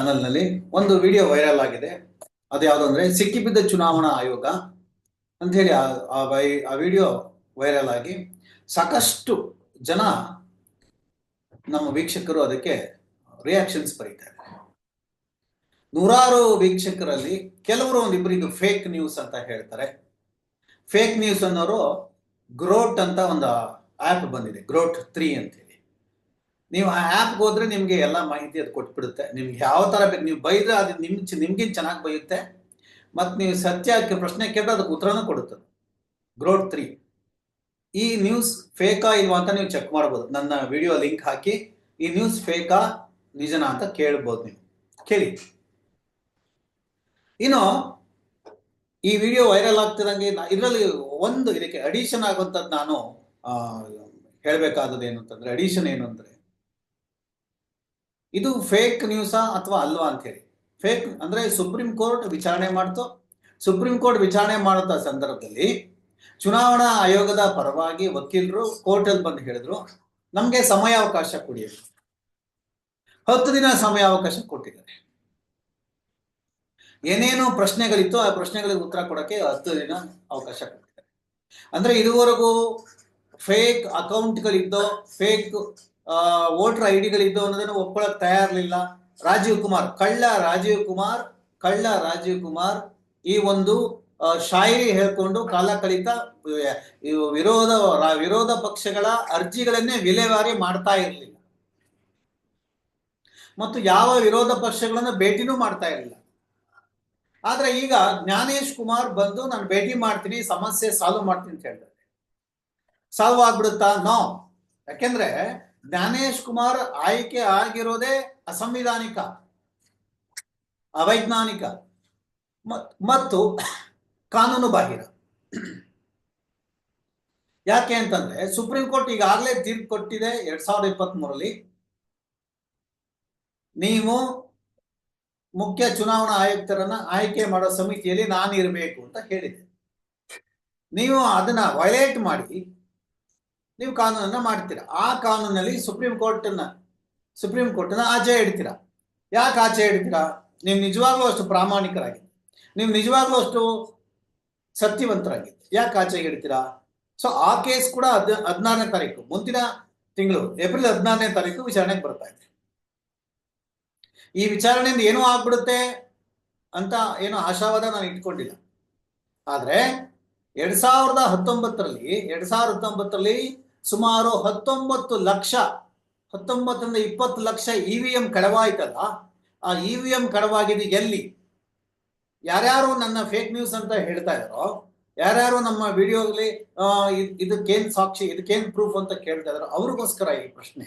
ಚಾನೆಲ್ನಲ್ಲಿ ಒಂದು video viral ಆಗಿದೆ. ಅದು ಯಾವುದು ಅಂದ್ರೆ ಸಿಕ್ಕಿಬಿದ್ದ ಚುನಾವಣಾ ಆಯೋಗ ಅಂತ ಹೇಳಿ ಆ- ವೈ, ಆ ವಿಡಿಯೋ ವೈರಲ್ ಆಗಿ ಸಾಕಷ್ಟು ಜನ ನಮ್ಮ ವೀಕ್ಷಕರು ಅದಕ್ಕೆ ರಿಯಾಕ್ಷನ್ಸ್ ಬರೀತಾರೆ. ನೂರಾರು ವೀಕ್ಷಕರಲ್ಲಿ ಕೆಲವರು ಒಂದಿಬ್ಬರು ಇದು ಫೇಕ್ ನ್ಯೂಸ್ ಅಂತ ಹೇಳ್ತಾರೆ. ಫೇಕ್ ನ್ಯೂಸ್ ಅನ್ನೋರು ಗ್ರೋಟ್ ಅಂತ ಒಂದು ಆ್ಯಪ್ ಬಂದಿದೆ ಗ್ರೋಟ್ ತ್ರೀ ಅಂತ ಹೇಳಿ. ನೀವು ಆ ಆ್ಯಪ್ಗೆ ಹೋದ್ರೆ ನಿಮಗೆ ಎಲ್ಲ ಮಾಹಿತಿ ಅದು ಕೊಟ್ಬಿಡುತ್ತೆ. ನಿಮ್ಗೆ ಯಾವ ಥರ ಬೇಕು, ನೀವು ಬೈದ್ರೆ ಅದು ನಿಮ್ ನಿಮ್ಗಿಂತ ಚೆನ್ನಾಗಿ ಬೈಯುತ್ತೆ, ಮತ್ತು ನೀವು ಸತ್ಯಕ್ಕೆ ಪ್ರಶ್ನೆ ಕೇಳಿದ್ರೆ ಅದಕ್ಕೆ ಉತ್ತರನೂ ಕೊಡುತ್ತೆ. ಗ್ರೋಡ್ ತ್ರೀ ಈ ನ್ಯೂಸ್ ಫೇಕಾ ಇಲ್ವಾ ಅಂತ ನೀವು ಚೆಕ್ ಮಾಡ್ಬೋದು. ನನ್ನ ವಿಡಿಯೋ ಲಿಂಕ್ ಹಾಕಿ, ಈ ನ್ಯೂಸ್ ಫೇಕಾ ನಿಜನಾ ಅಂತ ಕೇಳ್ಬೋದು ನೀವು. ಕೇಳಿ. ಇನ್ನು, ಈ ವಿಡಿಯೋ ವೈರಲ್ ಆಗ್ತಿದಂಗೆ ಇದರಲ್ಲಿ ಒಂದು ಇದಕ್ಕೆ ಅಡಿಷನ್ ಆಗುವಂಥದ್ದು ನಾನು ಹೇಳಬೇಕಾದದ್ದು ಏನು ಅಂತಂದ್ರೆ ಅಡಿಷನ್ ಏನು ಅಂದ್ರೆ ಇದು ಫೇಕ್ ನ್ಯೂಸಾ ಅಥವಾ ಅಲ್ವಾ ಅಂತ ಹೇಳಿ ಫೇಕ್ ಅಂದ್ರೆ ಸುಪ್ರೀಂ ಕೋರ್ಟ್ ವಿಚಾರಣೆ ಮಾಡ್ತು. ಸುಪ್ರೀಂ ಕೋರ್ಟ್ ವಿಚಾರಣೆ ಮಾಡುತ್ತ ಸಂದರ್ಭದಲ್ಲಿ ಚುನಾವಣಾ ಆಯೋಗದ ಪರವಾಗಿ ವಕೀಲರು ಕೋರ್ಟಲ್ಲಿ ಬಂದು ಹೇಳಿದ್ರು, ನಮ್ಗೆ ಸಮಯಾವಕಾಶ ಕೊಡಿ. ಹತ್ತು ದಿನ ಸಮಯಾವಕಾಶ ಕೊಟ್ಟಿದ್ದಾರೆ. ಏನೇನು ಪ್ರಶ್ನೆಗಳಿತ್ತು ಆ ಪ್ರಶ್ನೆಗಳಿಗೆ ಉತ್ತರ ಕೊಡಕ್ಕೆ ಹತ್ತು ದಿನ ಅವಕಾಶ ಕೊಟ್ಟಿದ್ದಾರೆ. ಅಂದ್ರೆ ಇದುವರೆಗೂ ಫೇಕ್ ಅಕೌಂಟ್ಗಳಿದ್ದೋ ಫೇಕ್ ವೋಟರ್ ಐ ಡಿಗಳಿದ್ದು ಅನ್ನೋದನ್ನು ಒಪ್ಪಳಕ್ಕೆ ತಯಾರಿರ್ಲಿಲ್ಲ ರಾಜೀವ್ ಕುಮಾರ್, ಕಳ್ಳ ರಾಜೀವ್ ಕುಮಾರ್, ಕಳ್ಳ ರಾಜೀವ್ ಕುಮಾರ್ ಈ ಒಂದು ಶಾಯಿರಿ ಹೇಳ್ಕೊಂಡು ಕಾಲ ಕಳಿತ ವಿರೋಧ ವಿರೋಧ ಪಕ್ಷಗಳ ಅರ್ಜಿಗಳನ್ನೇ ವಿಲೇವಾರಿ ಮಾಡ್ತಾ ಇರಲಿಲ್ಲ. ಮತ್ತು ಯಾವ ವಿರೋಧ ಪಕ್ಷಗಳನ್ನ ಭೇಟಿನೂ ಮಾಡ್ತಾ ಇರಲಿಲ್ಲ. ಆದ್ರೆ ಈಗ ಜ್ಞಾನೇಶ್ ಕುಮಾರ್ ಬಂದು, ನಾನು ಭೇಟಿ ಮಾಡ್ತೀನಿ, ಸಮಸ್ಯೆ ಸಾಲ್ವ್ ಮಾಡ್ತೀನಿ, ಅಂತ ಹೇಳ್ತಾರೆ. ಸಾಲ್ವ್ ಆಗ್ಬಿಡುತ್ತಾ? ನೋ ಯಾಕೆಂದ್ರೆ ಜ್ಞಾನೇಶ್ ಕುಮಾರ್ ಆಯ್ಕೆ ಆಗಿರೋದೇ ಅಸಂವಿಧಾನಿಕ, ಅವೈಜ್ಞಾನಿಕ ಮತ್- ಮತ್ತು ಕಾನೂನು ಬಾಹಿರ. ಯಾಕೆ ಅಂತಂದ್ರೆ ಸುಪ್ರೀಂ ಕೋರ್ಟ್ ಈಗಾಗಲೇ ತೀರ್ಪು ಕೊಟ್ಟಿದೆ ಎರಡ್ ಸಾವಿರದ ಇಪ್ಪತ್ತ್ ಮೂರಲ್ಲಿ ನೀವು ಮುಖ್ಯ ಚುನಾವಣಾ ಆಯುಕ್ತರನ್ನ ಆಯ್ಕೆ ಮಾಡೋ ಸಮಿತಿಯಲ್ಲಿ ನಾನು ಇರಬೇಕು ಅಂತ ಹೇಳಿದೆ. ನೀವು ಅದನ್ನ ವೈಲೇಟ್ ಮಾಡಿ ನೀವು ಕಾನೂನನ್ನ ಮಾಡ್ತೀರಾ. ಆ ಕಾನೂನಲ್ಲಿ ಸುಪ್ರೀಂ ಕೋರ್ಟ್ನ ಸುಪ್ರೀಂ ಕೋರ್ಟ್ನ ಆಚೆ ಇಡ್ತೀರಾ. ಯಾಕೆ ಆಚೆ ಇಡ್ತೀರಾ? ನೀವು ನಿಜವಾಗ್ಲೂ ಅಷ್ಟು ಪ್ರಾಮಾಣಿಕರಾಗಿ, ನೀವು ನಿಜವಾಗ್ಲೂ ಅಷ್ಟು ಸತ್ಯವಂತರಾಗಿ ಯಾಕೆ ಆಚೆ ಇಡ್ತೀರಾ? ಸೊ ಆ ಕೇಸ್ ಕೂಡ ಹದ್, ಹದಿನಾರನೇ ತಾರೀಕು, ಮುಂದಿನ ತಿಂಗಳು, ಏಪ್ರಿಲ್ ಹದಿನಾರನೇ ತಾರೀಕು ವಿಚಾರಣೆಗೆ ಬರ್ತಾ ಇದೆ. ಈ ವಿಚಾರಣೆಯಿಂದ ಏನೂ ಆಗ್ಬಿಡುತ್ತೆ ಅಂತ ಏನೋ ಆಶಾವಾದ ನಾನು ಇಟ್ಕೊಂಡಿಲ್ಲ. ಆದ್ರೆ, ಎರಡ್ ಸಾವಿರದ ಹತ್ತೊಂಬತ್ತರಲ್ಲಿ, ಎರಡ್ ಸಾವಿರದ ಹತ್ತೊಂಬತ್ತರಲ್ಲಿ ಸುಮಾರು ಹತ್ತೊಂಬತ್ತು ಲಕ್ಷ, ಹತ್ತೊಂಬತ್ತರಿಂದ ಇಪ್ಪತ್ತು ಲಕ್ಷ ಇ ವಿ ಎಂ ಕಡವಾಯ್ತಲ್ಲ, ಆ ಇ ವಿ ಎಂ ಕಳವಾಗಿದ್ದು ಎಲ್ಲಿ? ಯಾರ್ಯಾರು ನನ್ನ ಫೇಕ್ ನ್ಯೂಸ್ ಅಂತ ಹೇಳ್ತಾ ಇದಾರೋ ಯಾರ್ಯಾರು ನಮ್ಮ ವಿಡಿಯೋದಲ್ಲಿ ಇದಕ್ಕೇನ್ ಸಾಕ್ಷಿ, ಇದಕ್ಕೇನ್ ಪ್ರೂಫ್ ಅಂತ ಕೇಳ್ತಾ ಇದಾರೋ ಅವ್ರಿಗೋಸ್ಕರ ಈ ಪ್ರಶ್ನೆ.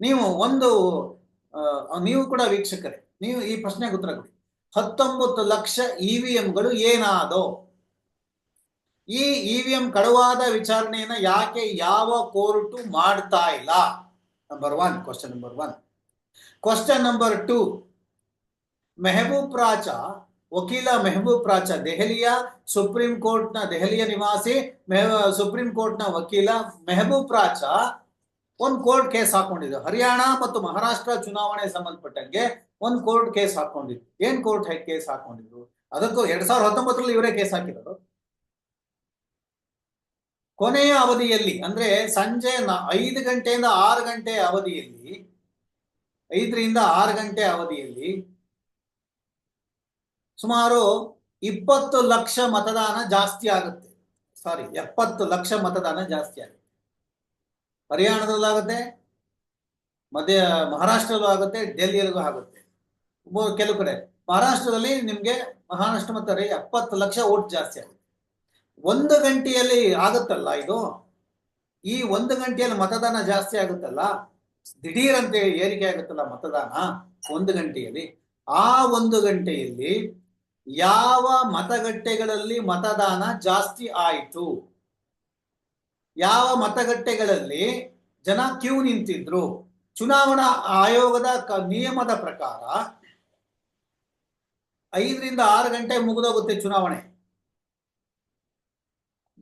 ನೀವು ಒಂದು ನೀವು ಕೂಡ ವೀಕ್ಷಕರೇ, ನೀವು ಈ ಪ್ರಶ್ನೆಗೆ ಉತ್ತರ ಕೊಡಿ. ಹತ್ತೊಂಬತ್ತು ಲಕ್ಷ ಇ ವಿ ಎಂಗಳು ಏನಾದೋ? ಈ ಇ ವಿ ಎಂ ಕಡುವಾದ ವಿಚಾರಣೆಯನ್ನ ಯಾಕೆ ಯಾವ ಕೋರ್ಟು ಮಾಡ್ತಾ ಇಲ್ಲ? Number one question number one question number two Mehboob Raja, ವಕೀಲ ಮೆಹಬೂಬ್ ರಾಜ, ದೆಹಲಿಯ ಸುಪ್ರೀಂ ಕೋರ್ಟ್ನ ದೆಹಲಿಯ ನಿವಾಸಿ ಸುಪ್ರೀಂ ಕೋರ್ಟ್ನ ವಕೀಲ ಮೆಹಬೂಬ್ ರಾಜ ಒಂದು ಕೋರ್ಟ್ ಕೇಸ್ ಹಾಕೊಂಡಿದ್ದು ಹರಿಯಾಣ ಮತ್ತು ಮಹಾರಾಷ್ಟ್ರ ಚುನಾವಣೆ ಸಂಬಂಧಪಟ್ಟಂಗೆ ಒಂದು ಕೋರ್ಟ್ ಕೇಸ್ ಹಾಕೊಂಡಿದ್ದು ಏನ್ ಕೋರ್ಟ್ ಕೇಸ್ ಹಾಕೊಂಡಿದ್ರು? ಅದಕ್ಕೂ ಎರಡ್ ಸಾವಿರದ ಹತ್ತೊಂಬತ್ತರಲ್ಲಿ ಇವರೇ ಕೇಸ್ ಹಾಕಿರೋದು. ಕೊನೆಯ ಅವಧಿಯಲ್ಲಿ, ಅಂದ್ರೆ ಸಂಜೆ ಐದು ಗಂಟೆಯಿಂದ ಆರು ಗಂಟೆ ಅವಧಿಯಲ್ಲಿ, ಐದರಿಂದ ಆರು ಗಂಟೆ ಅವಧಿಯಲ್ಲಿ ಸುಮಾರು ಇಪ್ಪತ್ತು ಲಕ್ಷ ಮತದಾನ ಜಾಸ್ತಿ ಆಗುತ್ತೆ. ಸಾರಿ ಎಪ್ಪತ್ತು ಲಕ್ಷ ಮತದಾನ ಜಾಸ್ತಿ ಆಗುತ್ತೆ. ಹರಿಯಾಣದಲ್ಲಾಗುತ್ತೆ ಮಧ್ಯ, ಮಹಾರಾಷ್ಟ್ರದಲ್ಲೂ ಆಗುತ್ತೆ ಡೆಲ್ಲಿಯಲ್ಲೂ ಆಗುತ್ತೆ. ಕೆಲವು ಕಡೆ ಮಹಾರಾಷ್ಟ್ರದಲ್ಲಿ ನಿಮ್ಗೆ ಮಹಾರಾಷ್ಟ್ರ ಮತ್ತು ಎಪ್ಪತ್ತು ಲಕ್ಷ ಓಟ್ ಜಾಸ್ತಿ ಆಗುತ್ತೆ. ಒಂದು ಗಂಟೆಯಲ್ಲಿ ಆಗುತ್ತಲ್ಲ ಇದು? ಈ ಒಂದು ಗಂಟೆಯಲ್ಲಿ ಮತದಾನ ಜಾಸ್ತಿ ಆಗುತ್ತಲ್ಲ? ದಿಢೀರಂತೆ ಏರಿಕೆ ಆಗುತ್ತಲ್ಲ ಮತದಾನ? ಒಂದು ಗಂಟೆಯಲ್ಲಿ. ಆ ಒಂದು ಗಂಟೆಯಲ್ಲಿ ಯಾವ ಮತಗಟ್ಟೆಗಳಲ್ಲಿ ಮತದಾನ ಜಾಸ್ತಿ ಆಯಿತು? ಯಾವ ಮತಗಟ್ಟೆಗಳಲ್ಲಿ ಜನ ಕ್ಯೂ ನಿಂತಿದ್ರು? ಚುನಾವಣಾ ಆಯೋಗದ ನಿಯಮದ ಪ್ರಕಾರ ಐದರಿಂದ ಆರು ಗಂಟೆ ಮುಗಿದೋಗುತ್ತೆ ಚುನಾವಣೆ.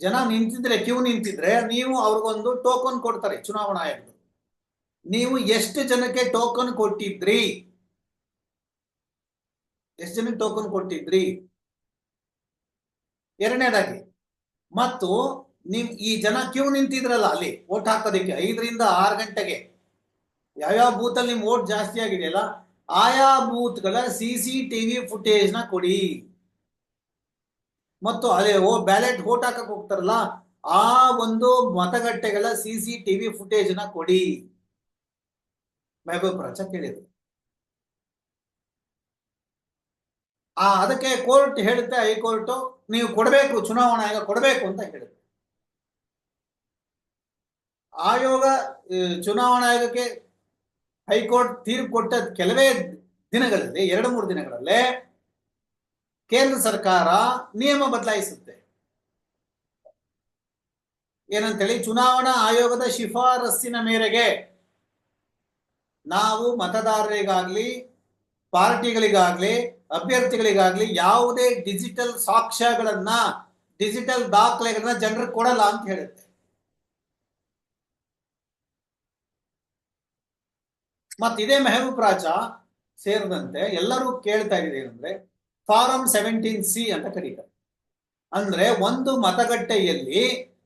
ಜನ ನಿಂತಿದ್ರೆ ಕ್ಯೂ ನಿಂತಿದ್ರೆ ನೀವು ಅವ್ರಿಗೊಂದು ಟೋಕನ್ ಕೊಡ್ತಾರೆ, ಚುನಾವಣಾ ಆಯೋಗ ನೀವು ಎಷ್ಟು ಜನಕ್ಕೆ ಟೋಕನ್ ಕೊಟ್ಟಿದ್ರಿ? ಎಷ್ಟು ಜನಕ್ಕೆ ಟೋಕನ್ ಕೊಟ್ಟಿದ್ರಿ? ಎರಡನೇದಾಗಿ, ಮತ್ತು ನೀವು ಈ ಜನ ಕ್ಯೂ ನಿಂತಿದ್ರಲ್ಲ ಅಲ್ಲಿ ಓಟ್ ಹಾಕೋದಕ್ಕೆ, ಐದರಿಂದ ಆರು ಗಂಟೆಗೆ, ಯಾವ್ಯಾವ ಬೂತ್ ಅಲ್ಲಿ ನಿಮ್ ಓಟ್ ಜಾಸ್ತಿ ಆಗಿದೆಯಲ್ಲ, ಆಯಾ ಬೂತ್ಗಳ ಸಿ ಸಿ ಟಿವಿ ಫುಟೇಜ್ನ ಕೊಡಿ. ಮತ್ತು ಅದೇ ಓ ಬ್ಯಾಲೆಟ್ ಓಟ್ ಹಾಕಕ್ ಹೋಗ್ತಾರಲ್ಲ, ಆ ಒಂದು ಮತಗಟ್ಟೆಗಳ ಸಿ ಸಿ ಟಿವಿ ಫುಟೇಜ್ನ ಕೊಡಿ. ಮೆಹಬೂಬ್ ರಾಜ ಕೇಳಿದ್ರು ಆ, ಅದಕ್ಕೆ ಕೋರ್ಟ್ ಹೇಳುತ್ತೆ ಹೈಕೋರ್ಟ್ ನೀವು ಕೊಡಬೇಕು, ಚುನಾವಣಾ ಆಯೋಗ ಕೊಡಬೇಕು ಅಂತ ಹೇಳುತ್ತೆ ಆಯೋಗ ಚುನಾವಣಾ ಆಯೋಗಕ್ಕೆ ಹೈಕೋರ್ಟ್ ತೀರ್ಪು ಕೊಟ್ಟ ಕೆಲವೇ ದಿನಗಳಲ್ಲಿ, ಎರಡು ಮೂರು ದಿನಗಳಲ್ಲೇ ಕೇಂದ್ರ ಸರ್ಕಾರ ನಿಯಮ ಬದಲಾಯಿಸುತ್ತೆ. ಏನಂತೇಳಿ ಚುನಾವಣಾ ಆಯೋಗದ ಶಿಫಾರಸ್ಸಿನ ಮೇರೆಗೆ ನಾವು ಮತದಾರರಿಗಾಗ್ಲಿ, ಪಾರ್ಟಿಗಳಿಗಾಗ್ಲಿ, ಅಭ್ಯರ್ಥಿಗಳಿಗಾಗ್ಲಿ ಯಾವುದೇ ಡಿಜಿಟಲ್ ಸಾಕ್ಷ್ಯಗಳನ್ನ, ಡಿಜಿಟಲ್ ದಾಖಲೆಗಳನ್ನ ಜನರಿಗೆ ಕೊಡಲ್ಲ ಅಂತ ಹೇಳುತ್ತೆ. ಮತ್ತಿದೇ ಮೆಹಬೂಬ್ ರಾಜ ಸೇರಿದಂತೆ ಎಲ್ಲರೂ ಕೇಳ್ತಾ ಇದ್ದಾರೆ ಏನಂದ್ರೆ ಫಾರಂ ಸೆವೆಂಟೀನ್ ಸಿ ಅಂತ ಕರೀತಾರೆ. ಅಂದ್ರೆ ಒಂದು ಮತಗಟ್ಟೆಯಲ್ಲಿ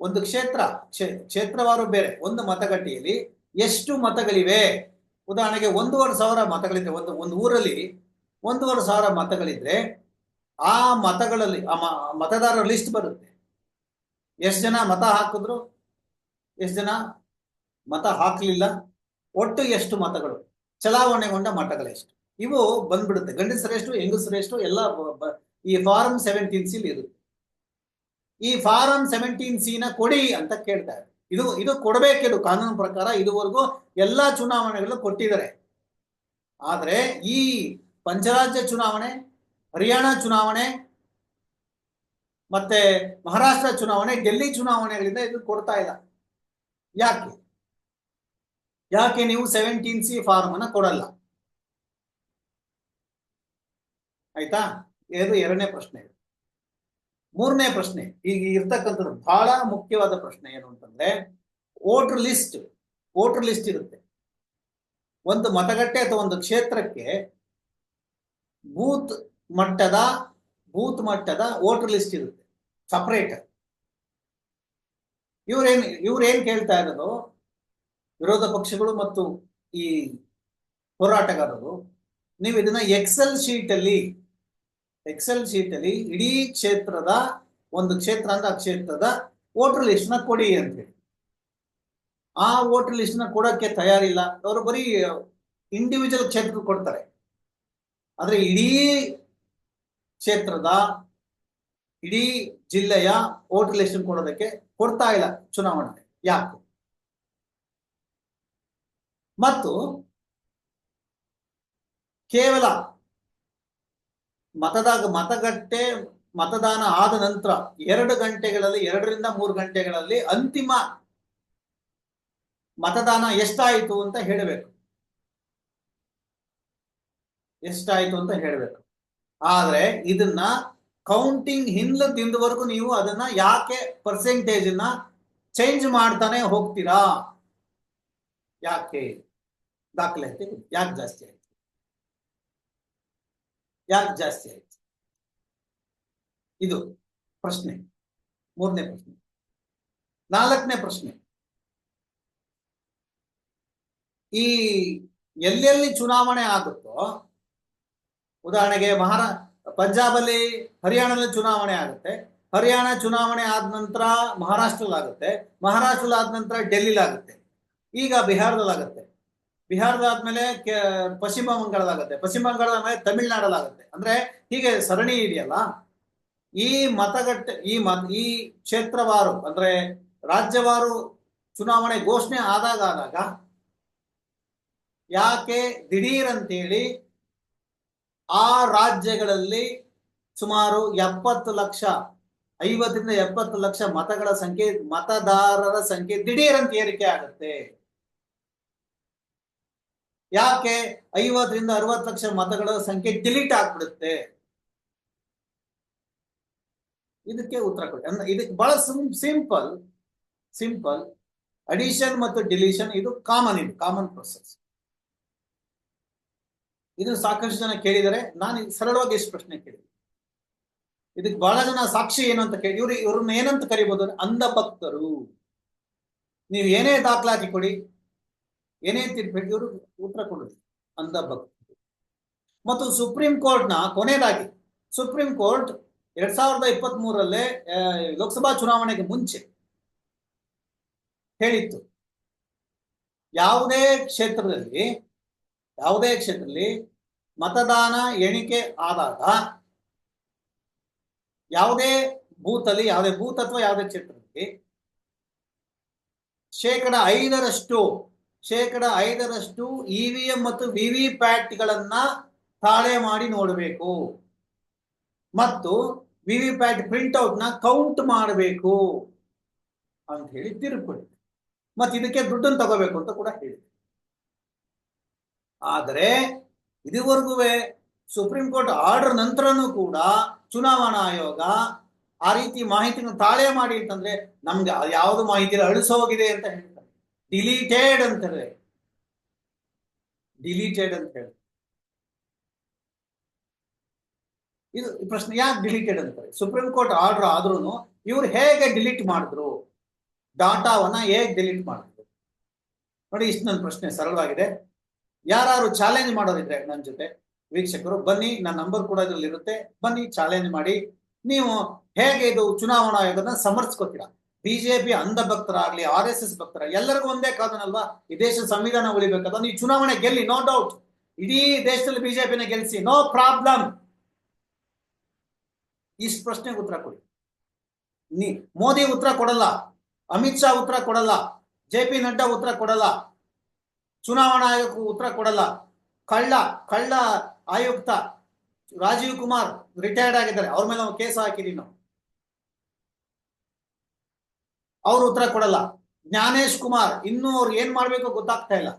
ಒಂದು ಕ್ಷೇತ್ರ, ಕ್ಷೇ- ಕ್ಷೇತ್ರವಾರು ಬೇರೆ, ಒಂದು ಮತಗಟ್ಟೆಯಲ್ಲಿ ಎಷ್ಟು ಮತಗಳಿವೆ? ಉದಾಹರಣೆಗೆ ಒಂದೂವರೆ ಸಾವಿರ ಮತಗಳಿದ್ರೆ, ಒಂದು ಒಂದು ಊರಲ್ಲಿ ಒಂದೂವರೆ ಸಾವಿರ ಮತಗಳಿದ್ರೆ ಆ ಮತಗಳಲ್ಲಿ, ಆ ಮತದಾರರ ಲಿಸ್ಟ್ ಬರುತ್ತೆ. ಎಷ್ಟು ಜನ ಮತ ಹಾಕಿದ್ರು? ಎಷ್ಟು ಜನ ಮತ ಹಾಕಲಿಲ್ಲ? ಒಟ್ಟು ಎಷ್ಟು ಮತಗಳು? ಚಲಾವಣೆಗೊಂಡ ಮತಗಳೆಷ್ಟು ಇವು ಬಂದ್ಬಿಡುತ್ತೆ. ಗಂಡಸರೆಷ್ಟು ಹೆಂಗಸರೆಷ್ಟು ಎಲ್ಲ ಈ ಫಾರಂ ಸೆವೆಂಟೀನ್ ಸಿಲ್ ಇರುತ್ತೆ ಈ ಫಾರಂ ಸೆವೆಂಟೀನ್ ಸಿ ನ ಕೊಡಿ ಅಂತ ಕೇಳ್ತಾರೆ. ಇದು ಇದು ಕೊಡಬೇಕಿದು ಕಾನೂನು ಪ್ರಕಾರ ಇದುವರೆಗೂ ಎಲ್ಲಾ ಚುನಾವಣೆಗಳು ಕೊಟ್ಟಿದ್ದಾರೆ. ಆದ್ರೆ ಈ ಪಂಚರಾಜ್ಯ ಚುನಾವಣೆ, ಹರಿಯಾಣ ಚುನಾವಣೆ ಮತ್ತೆ ಮಹಾರಾಷ್ಟ್ರ ಚುನಾವಣೆ, ಡೆಲ್ಲಿ ಚುನಾವಣೆಗಳಿಂದ ಇದು ಕೊಡ್ತಾ ಇಲ್ಲ. ಯಾಕೆ? ಯಾಕೆ ನೀವು ಸೆವೆಂಟೀನ್ ಸಿ ಫಾರ್ಮ್ ಅನ್ನ ಕೊಡಲ್ಲ? ಆಯ್ತಾ? ಇದು ಎರಡನೇ ಪ್ರಶ್ನೆ. ಮೂರನೇ ಪ್ರಶ್ನೆ, ಈಗ ಇರ್ತಕ್ಕಂಥದ್ದು ಬಹಳ ಮುಖ್ಯವಾದ ಪ್ರಶ್ನೆ ಏನು ಅಂತಂದ್ರೆ, ವೋಟರ್ ಲಿಸ್ಟ್ ವೋಟರ್ ಲಿಸ್ಟ್ ಇರುತ್ತೆ. ಒಂದು ಮತಗಟ್ಟೆ ಅಥವಾ ಒಂದು ಕ್ಷೇತ್ರಕ್ಕೆ ಬೂತ್ ಮಟ್ಟದ ಬೂತ್ ಮಟ್ಟದ ವೋಟರ್ ಲಿಸ್ಟ್ ಇರುತ್ತೆ, ಸಪರೇಟ್. ಇವ್ರೇನ್ ಇವ್ರೇನ್ ಕೇಳ್ತಾ ಇರೋದು? ವಿರೋಧ ಪಕ್ಷಗಳು ಮತ್ತು ಈ ಹೋರಾಟಗಾರರು, ನೀವು ಇದನ್ನ ಎಕ್ಸೆಲ್ ಶೀಟ್ ಅಲ್ಲಿ ಎಕ್ಸೆಲ್ ಶೀಟ್ ಅಲ್ಲಿ ಇಡೀ ಕ್ಷೇತ್ರದ ಒಂದು ಕ್ಷೇತ್ರ ಅಂದ್ರೆ ಆ ಕ್ಷೇತ್ರದ ವೋಟರ್ ಲಿಸ್ಟ್ನ ಕೊಡಿ ಅಂತ ಆ ವೋಟರ್ ಲಿಸ್ಟ್ನ ಕೊಡಕ್ಕೆ ತಯಾರಿಲ್ಲ. ಅವರು ಬರೀ ಇಂಡಿವಿಜುವಲ್ ಕ್ಷೇತ್ರ ಕೊಡ್ತಾರೆ. ಆದ್ರೆ ಇಡೀ ಕ್ಷೇತ್ರದ, ಇಡೀ ಜಿಲ್ಲೆಯ ವೋಟರ್ ಲಿಸ್ಟ್ ಕೊಡೋದಕ್ಕೆ ಕೊಡ್ತಾ ಇಲ್ಲ ಚುನಾವಣೆ. ಯಾಕೆ? ಮತ್ತು ಕೇವಲ ಮತದಾಗ ಮತಗಟ್ಟೆ ಮತದಾನ ಆದ ನಂತರ ಎರಡು ಗಂಟೆಗಳಲ್ಲಿ, ಎರಡರಿಂದ ಮೂರು ಗಂಟೆಗಳಲ್ಲಿ ಅಂತಿಮ ಮತದಾನ ಎಷ್ಟಾಯಿತು ಅಂತ ಹೇಳಬೇಕು. ಎಷ್ಟಾಯಿತು ಅಂತ ಹೇಳಬೇಕು. ಆದ್ರೆ ಇದನ್ನ ಕೌಂಟಿಂಗ್ ಹಿಂದದಿಂದವರೆಗೂ ನೀವು ಅದನ್ನ ಯಾಕೆ ಪರ್ಸೆಂಟೇಜ್ನ ಚೇಂಜ್ ಮಾಡ್ತಾನೆ ಹೋಗ್ತೀರಾ? ಯಾಕೆ? ದಾಖಲಾತಿ ಯಾಕೆ ಜಾಸ್ತಿ ಆಯ್ತು? ಯಾಕೆ ಜಾಸ್ತಿ ಆಯ್ತು? ಇದು ಪ್ರಶ್ನೆ. ಮೂರನೇ ಪ್ರಶ್ನೆ. ನಾಲ್ಕನೇ ಪ್ರಶ್ನೆ. ಈ ಎಲ್ಲೆಲ್ಲಿ ಚುನಾವಣೆ ಆಗುತ್ತೋ, ಉದಾಹರಣೆಗೆ ಮಹಾರಾ, ಪಂಜಾಬಲ್ಲಿ ಹರಿಯಾಣದಲ್ಲಿ ಚುನಾವಣೆ ಆಗುತ್ತೆ. ಹರಿಯಾಣ ಚುನಾವಣೆ ಆದ ನಂತರ ಮಹಾರಾಷ್ಟ್ರಲ್ಲಿ ಆಗುತ್ತೆ ಆದ ನಂತರ ಡೆಲ್ಲಿಲಾಗುತ್ತೆ. ಈಗ ಬಿಹಾರದಲ್ಲಾಗುತ್ತೆ. ಬಿಹಾರದಾದ್ಮೇಲೆ ಕೆ- ಪಶ್ಚಿಮ ಬಂಗಾಳದಾಗುತ್ತೆ. ಪಶ್ಚಿಮ ಬಂಗಾಳದ ಮೇಲೆ ತಮಿಳ್ನಾಡಲ್ಲಾಗುತ್ತೆ ಅಂದ್ರೆ ಹೀಗೆ ಸರಣಿ ಇದೆಯಲ್ಲ, ಈ ಮತಗಟ್ಟ, ಈ ಮತ, ಈ ಕ್ಷೇತ್ರವಾರು, ಅಂದ್ರೆ ರಾಜ್ಯವಾರು ಚುನಾವಣೆ ಘೋಷಣೆ ಆದಾಗ ಆದಾಗ ಯಾಕೆ ದಿಢೀರ್ ಅಂತೇಳಿ ಆ ರಾಜ್ಯಗಳಲ್ಲಿ ಸುಮಾರು ಎಪ್ಪತ್ತು ಲಕ್ಷ, ಐವತ್ತರಿಂದ ಎಪ್ಪತ್ತು ಲಕ್ಷ ಮತಗಳ ಸಂಖ್ಯೆ, ಮತದಾರರ ಸಂಖ್ಯೆ ದಿಢೀರ್ ಅಂತ ಏರಿಕೆ ಆಗುತ್ತೆ. ಯಾಕೆ ಐವತ್ತರಿಂದ ಅರವತ್ತು ಲಕ್ಷ ಮತಗಳ ಸಂಖ್ಯೆ ಡಿಲೀಟ್ ಆಗ್ಬಿಡುತ್ತೆ? ಇದಕ್ಕೆ ಉತ್ತರ ಕೊಡಿ. ಇದಕ್ಕೆ ಬಹಳ ಸಿಂಪಲ್ ಸಿಂಪಲ್. ಅಡಿಷನ್ ಮತ್ತು ಡಿಲೀಷನ್ ಇದು ಕಾಮನ್ ಇದು, ಕಾಮನ್ ಪ್ರೊಸೆಸ್. ಇದು ಸಾಕಷ್ಟು ಜನ ಕೇಳಿದರೆ ನಾನು ಸರಳವಾಗಿ ಎಷ್ಟು ಪ್ರಶ್ನೆ ಕೇಳಿದೆ. ಇದಕ್ಕೆ ಬಹಳ ಜನ ಸಾಕ್ಷಿ ಏನು ಅಂತ ಕೇಳಿ, ಇವ್ರು, ಇವ್ರನ್ನ ಏನಂತ ಕರಿಬಹುದು ಅಂದ್ರೆ ಅಂಧ ಭಕ್ತರು ನೀವು ಏನೇ ದಾಖಲಾತಿ ಕೊಡಿ ಏನೇ ತಿರ್ಬೇಕು ಇವರು ಉತ್ತರ ಕೊಡುದು. ಅಂಧ ಭಕ್ತಿ. ಮತ್ತು ಸುಪ್ರೀಂ ಕೋರ್ಟ್ನ ಕೊನೆಯದಾಗಿ, ಸುಪ್ರೀಂ ಕೋರ್ಟ್ ಎರಡ್ ಸಾವಿರದ ಇಪ್ಪತ್ತ್ ಮೂರಲ್ಲೇ ಲೋಕಸಭಾ ಚುನಾವಣೆಗೆ ಮುಂಚೆ ಹೇಳಿತ್ತು. ಯಾವುದೇ ಕ್ಷೇತ್ರದಲ್ಲಿ ಯಾವುದೇ ಕ್ಷೇತ್ರದಲ್ಲಿ ಮತದಾನ ಎಣಿಕೆ ಆದಾಗ ಯಾವುದೇ ಬೂತ್ ಅಲ್ಲಿ ಯಾವುದೇ ಬೂತ್ ಅಥವಾ ಯಾವುದೇ ಕ್ಷೇತ್ರದಲ್ಲಿ ಶೇಕಡ ಐದರಷ್ಟು ಶೇಕಡ ಐದರಷ್ಟು ಇವಿಎಂ ಮತ್ತು ವಿವಿ ಪ್ಯಾಟ್ಗಳನ್ನ ತಾಳೆ ಮಾಡಿ ನೋಡಬೇಕು. ಮತ್ತು ವಿವಿ ಪ್ಯಾಟ್ ಪ್ರಿಂಟ್ಔಟ್ನ ಕೌಂಟ್ ಮಾಡಬೇಕು ಅಂತ ಹೇಳಿ ತೀರ್ಪು ಕೊಟ್ಟಿದೆ ಮತ್ತೆ ಇದಕ್ಕೆ ದುಡ್ಡನ್ನು ತಗೋಬೇಕು ಅಂತ ಕೂಡ ಹೇಳಿದೆ ಆದರೆ ಇದುವರೆಗೂ ಸುಪ್ರೀಂ ಕೋರ್ಟ್ ಆರ್ಡರ್ ನಂತರನೂ ಕೂಡ ಚುನಾವಣಾ ಆಯೋಗ ಆ ರೀತಿ ಮಾಹಿತಿಯನ್ನು ತಾಳೆ ಮಾಡಿ ಅಂತಂದ್ರೆ ನಮ್ಗೆ ಯಾವುದು ಮಾಹಿತಿ ಅಳಿಸೋಗಿದೆ ಅಂತ ಹೇಳ್ತಾರೆ. ಡಿಲೀಟೆಡ್ ಅಂತಾರೆ ಡಿಲೀಟೆಡ್ ಅಂತ ಹೇಳಿ. ಇದು ಪ್ರಶ್ನೆ ಯಾಕೆ ಡಿಲೀಟೆಡ್ ಅಂತಾರೆ ಸುಪ್ರೀಂ ಕೋರ್ಟ್ ಆರ್ಡರ್ ಆದ್ರೂ ಇವ್ರು ಹೇಗೆ ಡಿಲೀಟ್ ಮಾಡಿದ್ರು? ಡಾಟಾವನ್ನ ಹೇಗೆ ಡಿಲೀಟ್ ಮಾಡಿದ್ರು? ನೋಡಿ, ಇಷ್ಟು ನನ್ನ ಪ್ರಶ್ನೆ ಸರಳವಾಗಿದೆ. ಯಾರು ಚಾಲೆಂಜ್ ಮಾಡೋದಿದ್ರೆ ನನ್ನ ಜೊತೆ, ವೀಕ್ಷಕರು, ಬನ್ನಿ ನನ್ನ ನಂಬರ್ ಕೂಡ ಇದರಲ್ಲಿ ಇರುತ್ತೆ ಬನ್ನಿ, ಚಾಲೆಂಜ್ ಮಾಡಿ. ನೀವು ಹೇಗೆ ಇದು ಚುನಾವಣಾ ಆಯೋಗನ ಸಮರ್ಥಿಸ್ಕೋತೀರಾ? ಬಿಜೆಪಿ ಅಂಧ ಭಕ್ತರಾಗ್ಲಿ ಆರ್ ಎಸ್ ಎಸ್ ಭಕ್ತರ, ಎಲ್ಲರಿಗೂ ಒಂದೇ ಕಾದನಲ್ವಾ ಈ ದೇಶದ ಸಂವಿಧಾನ ಉಳಿಬೇಕಾದ. ಈ ಚುನಾವಣೆ ಗೆಲ್ಲಿ ನೋ ಡೌಟ್ ಇಡೀ ದೇಶದಲ್ಲಿ ಬಿಜೆಪಿನ ಗೆಲ್ಲಿಸಿ ನೋ ಪ್ರಾಬ್ಲಮ್ ಇಷ್ಟು ಪ್ರಶ್ನೆಗೆ ಉತ್ತರ ಕೊಡಿ. ನೀ, ಮೋದಿ ಉತ್ತರ ಕೊಡಲ್ಲ, ಅಮಿತ್ ಶಾ ಉತ್ತರ ಕೊಡಲ್ಲ, ಜೆ ಪಿ ನಡ್ಡಾ ಉತ್ತರ ಕೊಡಲ್ಲ, ಚುನಾವಣಾ ಆಯೋಗಕ್ಕೂ ಉತ್ತರ ಕೊಡಲ್ಲ. ಕಳ್ಳ ಕಳ್ಳ ಆಯುಕ್ತ ರಾಜೀವ್ ಕುಮಾರ್ ರಿಟೈರ್ಡ್ ಆಗಿದ್ದಾರೆ. ಅವ್ರ ಮೇಲೆ ನಾವು ಕೇಸ್ ಹಾಕಿದೀವಿ ನಾವು ಅವ್ರು ಉತ್ತರ ಕೊಡಲ್ಲ. ಜ್ಞಾನೇಶ್ ಕುಮಾರ್, ಇನ್ನೂ ಅವ್ರು ಏನ್ ಮಾಡ್ಬೇಕು ಗೊತ್ತಾಗ್ತಾ ಇಲ್ಲ.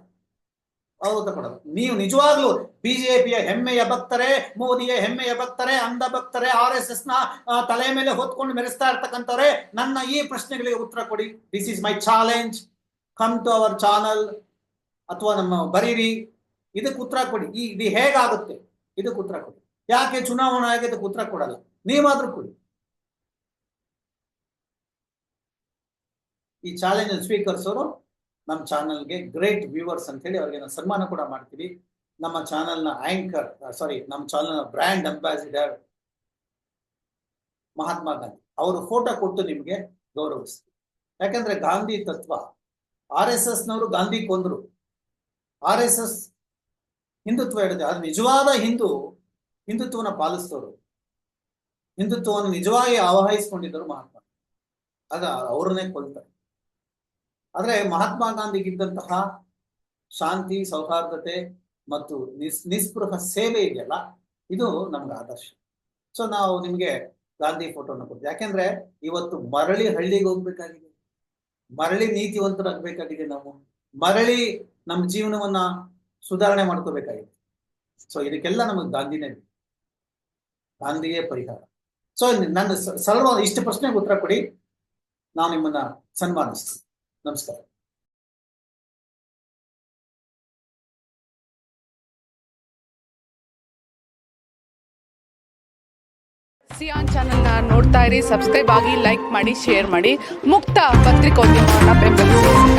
ಅವ್ರು ಉತ್ತರ ಕೊಡಲ್ಲ. ನೀವು ನಿಜವಾಗ್ಲೂ ಬಿಜೆಪಿಯ ಹೆಮ್ಮೆಯ ಭಕ್ತರೆ, ಮೋದಿಯ ಹೆಮ್ಮೆಯ ಭಕ್ತರೆ, ಅಂಧ ಭಕ್ತರೆ, ಆರ್ ಎಸ್ ಎಸ್ನ ತಲೆ ಮೇಲೆ ಹೊತ್ಕೊಂಡು ಮೆರೆಸ್ತಾ ಇರ್ತಕ್ಕಂಥವ್ರೆ, ನನ್ನ ಈ ಪ್ರಶ್ನೆಗಳಿಗೆ ಉತ್ತರ ಕೊಡಿ. This is my challenge come to our channel ಅಥವಾ ನಮ್ಮ ಬರೀರಿ. ಇದಕ್ಕೆ ಉತ್ತರ ಕೊಡಿ. ಈ ಇದು ಹೇಗಾಗುತ್ತೆ? ಇದಕ್ಕೆ ಉತ್ತರ ಕೊಡಿ. ಯಾಕೆ ಚುನಾವಣಾ ಆಯೋಗ ಇದಕ್ಕೆ ಉತ್ತರ ಕೊಡಲ್ಲ. ನೀವಾದ್ರೂ ಕೊಡಿ. ಈ ಚಾಲೆಂಜ್ ಸ್ವೀಕರಿಸೋರು ನಮ್ಮ ಚಾನಲ್ಗೆ ಗ್ರೇಟ್ ವ್ಯೂವರ್ಸ್ ಅಂತ ಹೇಳಿ ಅವ್ರಿಗೆ ನಾವು ಸನ್ಮಾನ ಕೂಡ ಮಾಡ್ತೀವಿ ನಮ್ಮ ಚಾನಲ್ನ ಆಂಕರ್ ಸಾರಿ ನಮ್ಮ ಚಾನಲ್ನ ಬ್ರ್ಯಾಂಡ್ ಅಂಬಾಸಿಡರ್ ಮಹಾತ್ಮ ಗಾಂಧಿ. ಅವರು ಫೋಟೋ ಕೊಟ್ಟು ನಿಮಗೆ ಗೌರವಿಸ್ತೀವಿ ಯಾಕಂದ್ರೆ ಗಾಂಧಿ ತತ್ವ ಆರ್ ಎಸ್ ಎಸ್ ನವರು ಗಾಂಧಿ ಕೊಂದ್ರು. ಆರ್ ಎಸ್ ಎಸ್ ಹಿಂದುತ್ವ ಹೇಳಿದೆ, ಅದು ನಿಜವಾದ ಹಿಂದೂ ಹಿಂದುತ್ವನ ಪಾಲಿಸಿದವರು. ಹಿಂದುತ್ವವನ್ನು ನಿಜವಾಗಿ ಆವಾಹಿಸಿಕೊಂಡಿದ್ದರು ಮಹಾತ್ಮ ಆಗ ಅವ್ರನ್ನೇ ಕೊಲ್ತಾರೆ. ಆದ್ರೆ ಮಹಾತ್ಮ ಗಾಂಧಿಗಿದ್ದಂತಹ ಶಾಂತಿ, ಸೌಹಾರ್ದತೆ ಮತ್ತು ನಿಸ್, ನಿಸ್ಪೃಹ ಸೇವೆ ಇದೆಯಲ್ಲ, ಇದು ನಮ್ಗೆ ಆದರ್ಶ. ಸೊ ನಾವು ನಿಮ್ಗೆ ಗಾಂಧಿ ಫೋಟೋನ ಕೊಡ್ತೀವಿ. ಯಾಕೆಂದ್ರೆ ಇವತ್ತು ಮರಳಿ ಹಳ್ಳಿಗೆ ಹೋಗ್ಬೇಕಾಗಿದೆ. ಮರಳಿ ನೀತಿವಂತರಾಗಬೇಕಾಗಿದೆ ನಾವು. ಮರಳಿ ನಮ್ಮ ಜೀವನವನ್ನ ಸುಧಾರಣೆ ಮಾಡ್ಕೋಬೇಕಾಗಿದೆ. ಸೊ ಇದಕ್ಕೆಲ್ಲ ನಮಗೆ ಗಾಂಧಿನೇ. ಗಾಂಧಿಯೇ ಪರಿಹಾರ. ಸೊ ನನ್ನ ಸ- ಸರಳವಾದ ಇಷ್ಟು ಪ್ರಶ್ನೆಗೆ ಉತ್ತರ ಕೊಡಿ. ನಾವು ನಿಮ್ಮನ್ನ ಸನ್ಮಾನಿಸ್ತೀವಿ ನಮಸ್ಕಾರ. ಸಿಯಾನ್ ಚಾನಲ್ನ ನೋಡ್ತಾ ಇರಿ ಸಬ್ಸ್ಕ್ರೈಬ್ ಆಗಿ ಲೈಕ್ ಮಾಡಿ ಶೇರ್ ಮಾಡಿ. ಮುಕ್ತ ಪತ್ರಿಕೋದ್ಯಮವನ್ನು ಬೆಂಬಲಿಸಿ